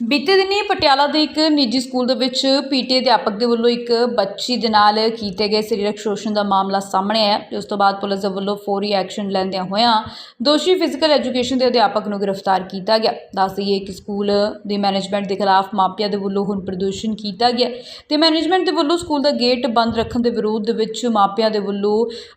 ਬੀਤੇ ਦਿਨੀ ਪਟਿਆਲਾ ਦੇ ਇੱਕ ਨਿੱਜੀ ਸਕੂਲ ਦੇ ਵਿੱਚ ਪੀਟੀ ਅਧਿਆਪਕ ਦੇ ਵੱਲੋਂ ਇੱਕ ਬੱਚੀ ਦੇ ਨਾਲ ਕੀਤੇ ਗਏ ਸਰੀਰਕ ਸ਼ੋਸ਼ਣ ਦਾ ਮਾਮਲਾ ਸਾਹਮਣੇ ਆਇਆ ਜਿਸ ਤੋਂ ਬਾਅਦ ਪੁਲਿਸ ਦੇ ਵੱਲੋਂ ਫੌਰੀ ਐਕਸ਼ਨ ਲੈਂਦਿਆਂ ਹੋਇਆਂ ਦੋਸ਼ੀ ਫਿਜ਼ੀਕਲ ਐਜੂਕੇਸ਼ਨ ਦੇ ਅਧਿਆਪਕ ਨੂੰ ਗ੍ਰਿਫਤਾਰ ਕੀਤਾ ਗਿਆ। ਦੱਸ ਦਈਏ ਕਿ ਸਕੂਲ ਦੀ ਮੈਨੇਜਮੈਂਟ ਦੇ ਖਿਲਾਫ ਮਾਪਿਆਂ ਦੇ ਵੱਲੋਂ ਹੁਣ ਪ੍ਰਦਰਸ਼ਨ ਕੀਤਾ ਗਿਆ ਤੇ ਮੈਨੇਜਮੈਂਟ ਦੇ ਵੱਲੋਂ ਸਕੂਲ ਦਾ ਗੇਟ ਬੰਦ ਰੱਖਣ ਦੇ ਵਿਰੋਧ ਦੇ ਵਿੱਚ ਮਾਪਿਆਂ ਦੇ ਵੱਲੋਂ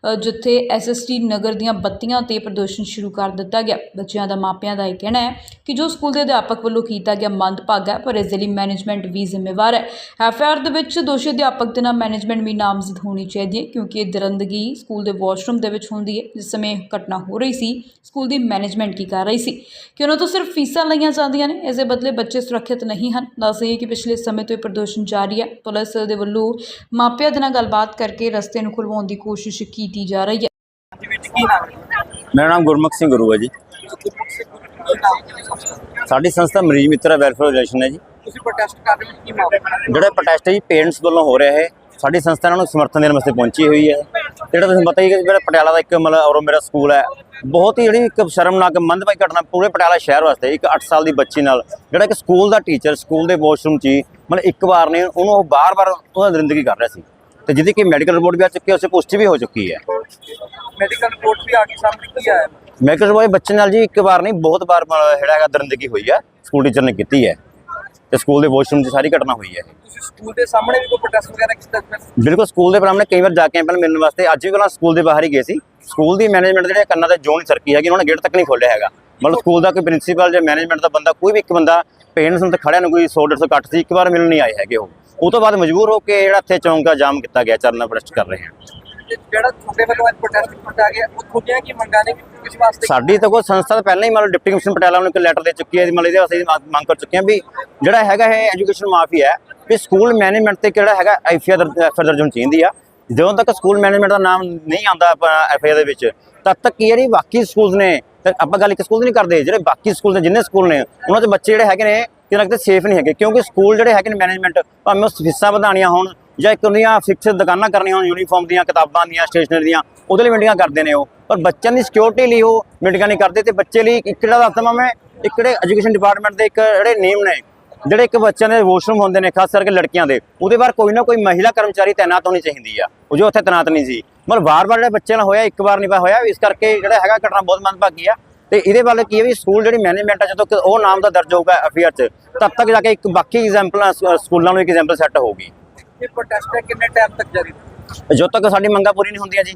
ਅ, ਜਿੱਥੇ ਐਸਐਸਟੀ ਨਗਰ ਦੀਆਂ ਬੱਤੀਆਂ ਤੇ ਪ੍ਰਦਰਸ਼ਨ ਸ਼ੁਰੂ ਕਰ ਦਿੱਤਾ ਗਿਆ। ਬੱਚਿਆਂ ਦਾ ਮਾਪਿਆਂ ਦਾ ਇਹ ਕਹਿਣਾ ਹੈ ਕਿ ਜੋ ਸਕੂਲ ਦੇ ਅਧਿਆਪਕ ਵੱਲੋਂ ਕੀਤਾ ਗਿਆ ਮੰਦਭਾਗਾ ਪਰ ਇਸ ਦੇ ਲਈ ਮੈਨੇਜਮੈਂਟ ਵੀ ਜ਼ਿੰਮੇਵਾਰ ਹੈ। ਐਫਆਰ ਦੇ ਵਿੱਚ ਦੋਸ਼ੀ ਅਧਿਆਪਕ ਦੇ ਨਾਲ ਮੈਨੇਜਮੈਂਟ ਵੀ ਨਾਮਜ਼ਦ ਹੋਣੀ ਚਾਹੀਦੀ ਹੈ ਕਿਉਂਕਿ ਇਹ ਦਰੰਦਗੀ ਸਕੂਲ ਦੇ ਵਾਸ਼ਰੂਮ ਦੇ ਵਿੱਚ ਹੁੰਦੀ ਹੈ ਜਿਸ ਸਮੇਂ ਘਟਨਾ ਹੋ ਰਹੀ ਸੀ ਸਕੂਲ ਦੀ ਮੈਨੇਜਮੈਂਟ ਕੀ ਕਰ ਰਹੀ ਸੀ। ਕਿ ਉਹਨਾਂ ਤੋਂ ਸਿਰਫ ਫੀਸਾਂ ਲਈਆਂ ਜਾਂਦੀਆਂ ਨੇ ਇਸ ਦੇ ਬਦਲੇ ਬੱਚੇ ਸੁਰੱਖਿਅਤ ਨਹੀਂ ਹਨ। ਦੱਸਈਏ ਕਿ ਪਿਛਲੇ ਸਮੇਂ ਤੋਂ ਇਹ ਪ੍ਰਦਰਸ਼ਨ ਜਾਰੀ ਹੈ। ਪੁਲਿਸ ਦੇ ਵੱਲੋਂ ਮਾਪਿਆਂ ਦੇ ਨਾਲ ਗੱਲਬਾਤ ਕਰਕੇ ਰਸਤੇ ਨੂੰ ਖੁਲਵਾਉਣ ਦੀ ਕੋਸ਼ਿਸ਼ ਕੀਤੀ ਜਾ ਰਹੀ ਹੈ। ਹੈ ਮੇਰਾ ਨਾਮ ਗੁਰਮੁਖ ਸਿੰਘ ਗੁਰੂ ਹੈ ਜੀ ਕੀ? ਸਾਡੀ ਸੰਸਥਾ ਮਰੀਜ਼ ਮਿੱਤਰ ਵੈਲਫੇਅਰ ਆਰਗੇਨਾਈਜੇਸ਼ਨ ਹੈ ਜੀ। ਤੁਸੀਂ ਪ੍ਰੋਟੈਸਟ ਕਰ ਰਹੇ ਹੋ ਕੀ ਮਾਮਲਾ? ਜਿਹੜਾ ਪ੍ਰੋਟੈਸਟ ਹੈ ਜੀ ਪੇਰੈਂਟਸ ਵੱਲੋਂ ਹੋ ਰਿਹਾ ਹੈ ਸਾਡੀ ਸੰਸਥਾ ਇਹਨਾਂ ਨੂੰ ਸਮਰਥਨ ਦੇਣ ਵਾਸਤੇ ਪਹੁੰਚੀ ਹੋਈ ਹੈ। ਜਿਹੜਾ ਤੁਹਾਨੂੰ ਪਤਾ ਹੀ ਹੈ ਕਿ ਜਿਹੜਾ ਪਟਿਆਲਾ ਦਾ ਇੱਕ ਮਤਲਬ ਔਰ ਮੇਰਾ ਸਕੂਲ ਹੈ ਬਹੁਤ ਹੀ ਜਿਹੜੀ ਇੱਕ ਸ਼ਰਮਨਾਕ ਮੰਦਭਾਗੀ ਘਟਨਾ ਪੂਰੇ ਪਟਿਆਲਾ ਸ਼ਹਿਰ ਵਾਸਤੇ ਇੱਕ 8 ਸਾਲ ਦੀ ਬੱਚੀ ਨਾਲ ਜਿਹੜਾ ਇੱਕ ਸਕੂਲ ਦਾ ਟੀਚਰ ਸਕੂਲ ਦੇ ਵਾਸ਼ਰੂਮ 'ਚ ਮਤਲਬ ਇੱਕ ਵਾਰ ਨੇ ਉਹਨੂੰ ਉਹ ਬਾਰ-ਬਾਰ ਉਹਦਾ ਜ਼ਿੰਦਗੀ ਕਰ ਰਿਹਾ ਸੀ। ਤੇ ਜਿਹਦੀ ਕਿ ਮੈਡੀਕਲ ਰਿਪੋਰਟ ਵੀ ਆ ਚੁੱਕੀ ਹੈ ਉਸੇ ਪੁਸ਼ਟੀ ਵੀ ਹੋ ਚੁੱਕੀ ਹੈ। ਮੈਡੀਕਲ ਰਿਪੋਰਟ ਵੀ ਆ ਗਈ ਸਾਹਮਣੇ ਕੀ ਆਇਆ? ਮੈਡੀਕਲ ਰਿਪੋਰਟ ਬੱਚੇ ਨਾਲ ਜੀ ਇੱਕ ਵਾਰ ਨਹੀਂ ਬਹੁਤ ਵਾਰ ਜਿਹੜਾ ਹੈਗਾ ਦਰਿੰਦਗੀ ਹੋਈ ਹੈ ਸਕੂਲ ਟੀਚਰ ਨੇ ਕੀਤੀ ਹੈ। ਤੇ ਸਕੂਲ ਦੇ ਵਾਸ਼ਰੂਮ 'ਚ ਸਾਰੀ ਘਟਨਾ ਹੋਈ ਹੈ ਤੁਸੀਂ ਸਕੂਲ ਦੇ ਸਾਹਮਣੇ ਵੀ ਕੋਈ ਪ੍ਰੋਟੈਸਟ ਵਗੈਰਾ ਕੀਤਾ ਬਿਲਕੁਲ ਸਕੂਲ ਦੇ ਪ੍ਰਾਂਗਣ ਕਈ ਵਾਰ ਜਾ ਕੇ ਪਹਿਲਾਂ ਮਿਲਣ ਵਾਸਤੇ ਅੱਜ ਵੀ ਪਹਿਲਾਂ ਸਕੂਲ ਦੇ ਬਾਹਰ ਹੀ ਗਏ ਸੀ। ਸਕੂਲ ਦੀ ਮੈਨੇਜਮੈਂਟ ਜਿਹੜੇ ਕੰਨਾਂ ਤੇ ਜੋਨ ਸਰਕੀ ਹੈਗੀ ਉਹਨਾਂ ਨੇ ਗੇਟ ਤੱਕ ਨਹੀਂ ਖੋਲ੍ਹਿਆ ਹੈਗਾ। ਮਤਲਬ ਸਕੂਲ ਦਾ ਕੋਈ ਪ੍ਰਿੰਸੀਪਲ ਜਾਂ ਮੈਨੇਜਮੈਂਟ ਦਾ ਬੰਦਾ ਕੋਈ ਵੀ ਇੱਕ ਬੰਦਾ ਪੇਰੈਂਟਸ ਨੂੰ ਤੇ ਖੜਿਆ ਨੂੰ ਕੋਈ 100 150 ਘੱਟ ਸੀ ਇੱਕ ਵਾਰ ਮਿਲਣ ਨਹੀਂ ਆਏ ਹੈਗੇ ਉਹ। ਉਹ ਤੋਂ ਬਾਅਦ ਮਜਬੂਰ ਹੋ ਕੇ ਜਿਹੜਾ ਇੱਥੇ ਚੌਂਕ ਦਾ ਜਾਮ ਕੀਤਾ ਗਿਆ ਚਰਨਾ ਪ੍ਰੋਟੈਸਟ ਕਰ ਰਹੇ ਹਾਂ। ਤੇ ਜਿਹੜਾ ਤੁਹਾਡੇ ਵੱਲੋਂ ਅੱਜ ਪ੍ਰੋਟੈਸਟ ਕੀਤਾ ਗਿਆ, ਉਹ ਤੁਹਾਡੀਆਂ ਕੀ ਮੰਗਾਂ ਨੇ ਕਿਸ ਵਾਸਤੇ ਸਾਡੀ ਤਾਂ ਕੋਈ ਸੰਸਥਾ ਤਾਂ ਪਹਿਲਾਂ ਹੀ ਮਤਲਬ ਡਿਪਟੀ ਕਮਿਸ਼ਨ ਪਟਿਆਲਾ ਨੂੰ ਇੱਕ ਲੈਟਰ ਦੇ ਚੁੱਕੀ ਹੈ, ਮਤਲਬ ਇਹਦੇ ਵਾਸਤੇ ਅਸੀਂ ਮੰਗ- ਕਰ ਚੁੱਕੇ ਹਾਂ ਵੀ ਜਿਹੜਾ ਹੈਗਾ ਇਹ ਐਜੂਕੇਸ਼ਨ ਮਾਫੀ ਹੈ, ਵੀ ਸਕੂਲ ਮੈਨੇਜਮੈਂਟ ਤੇ ਕਿਹੜਾ ਹੈਗਾ ਐਫਆਈਆਰ ਦਰਜ ਹੋਣੀ ਚਾਹੀਦੀ ਆ। ਜਦੋਂ ਤੱਕ ਸਕੂਲ ਮੈਨੇਜਮੈਂਟ ਦਾ ਨਾਮ ਨਹੀਂ ਆਉਂਦਾ ਐਫਆਈਆਰ ਦੇ ਵਿੱਚ, ਤਦ ਤੱਕ ਕੀ ਜਿਹੜੀ ਬਾਕੀ ਸਕੂਲਸ ਨੇ ਆਪਾਂ ਗੱਲ ਇੱਕ ਸਕੂਲ ਦੀ ਨਹੀਂ ਕਰਦੇ, ਜਿਹੜੇ ਬਾਕੀ ਸਕੂਲ ਨੇ, ਜਿੰਨੇ ਸਕੂਲ ਨੇ, ਉਹਨਾਂ ਦੇ ਬੱਚੇ ਜਿਹੜੇ ਹੈਗੇ ਨੇ ਕਿਤੇ ਨਾ ਕਿਤੇ ਸੇਫ ਨਹੀਂ ਹੈਗੇ, ਕਿਉਂਕਿ ਸਕੂਲ ਜਿਹੜੇ ਹੈਗੇ ਨੇ ਮੈਨੇਜਮੈਂਟ ਭਾਵੇਂ ਉਹ ਫੀਸਾਂ ਵਧਾਉਣੀਆਂ ਹੋਣ ਜਾਂ ਇੱਕ ਉਹਦੀਆਂ ਫਿਕਸ ਦੁਕਾਨਾਂ ਕਰਨੀਆਂ ਹੋਣ ਯੂਨੀਫਾਰਮ ਦੀਆਂ, ਕਿਤਾਬਾਂ ਦੀਆਂ ਸਟੇਸ਼ਨਰੀ ਦੀਆਂ, ਉਹਦੇ ਲਈ ਮਿੰਟੀਆਂ ਕਰਦੇ ਨੇ ਉਹ। ਪਰ ਬੱਚਿਆਂ ਦੀ ਸਿਕਿਉਰਿਟੀ ਲਈ ਉਹ ਮਿੰਟੀਆਂ ਨਹੀਂ ਕਰਦੇ ਤੇ ਬੱਚੇ ਲਈ ਇੱਕ ਜਿਹੜਾ ਦੱਸਦਾ ਮੈਂ, ਇੱਕ ਜਿਹੜੇ ਐਜੂਕੇਸ਼ਨ ਡਿਪਾਰਟਮੈਂਟ ਦੇ ਇੱਕ ਜਿਹੜੇ ਨਿਯਮ ਨੇ, ਜਿਹੜੇ ਇੱਕ ਬੱਚਿਆਂ ਦੇ ਵਾਸ਼ਰੂਮ ਹੁੰਦੇ ਨੇ, ਖਾਸ ਕਰਕੇ ਲੜਕੀਆਂ ਦੇ, ਉਹਦੇ ਬਾਅਦ ਕੋਈ ਨਾ ਕੋਈ ਮਹਿਲਾ ਕਰਮਚਾਰੀ ਤਾਇਨਾਤ ਹੋਣੀ ਚਾਹੀਦੀ ਆ। ਉਹ ਜੋ ਉੱਥੇ ਤਾਇਨਾਤ ਨਹੀਂ ਸੀ। ਮਤਲਬ ਵਾਰ-ਵਾਰ ਜਿਹੜੇ ਬੱਚਿਆਂ ਨਾਲ ਹੋਇਆ, ਇੱਕ ਵਾਰ ਨਹੀਂ ਹੋਇਆ, ਇਸ ਕਰਕੇ ਜਿਹੜਾ ਹੈਗਾ ਘਟਨਾ ਬਹੁਤ ਮੰਦਭਾਗੀ ਆ। ਤੇ ਇਹਦੇ ਵੱਲ ਕੀ ਹੈ ਵੀ ਸਕੂਲ ਜਿਹੜੀ ਮੈਨੇਜਮੈਂਟ ਆ, ਜਦੋਂ ਉਹ ਨਾਮ ਦਾ ਦਰਜ ਹੋਊਗਾ ਅਫੀਅਰ 'ਚ, ਤਦ ਤੱਕ ਜਾ ਕੇ ਇੱਕ ਬਾਕੀ ਐਗਜ਼ਾਮਪਲਾਂ ਸਕੂਲਾਂ ਨੂੰ ਇੱਕ ਐਗਜ਼ਾਮਪਲ ਸੈੱਟ ਹੋਊਗੀ ਇਹ ਪ੍ਰੋਟੈਸਟ ਕਿੰਨੇ ਟਾਈਮ ਤੱਕ ਜਾਰੀ ਰਹੇਗਾ? ਜਦੋਂ ਤੱਕ ਸਾਡੀ ਮੰਗਾਂ ਪੂਰੀ ਨਹੀਂ ਹੁੰਦੀਆਂ ਜੀ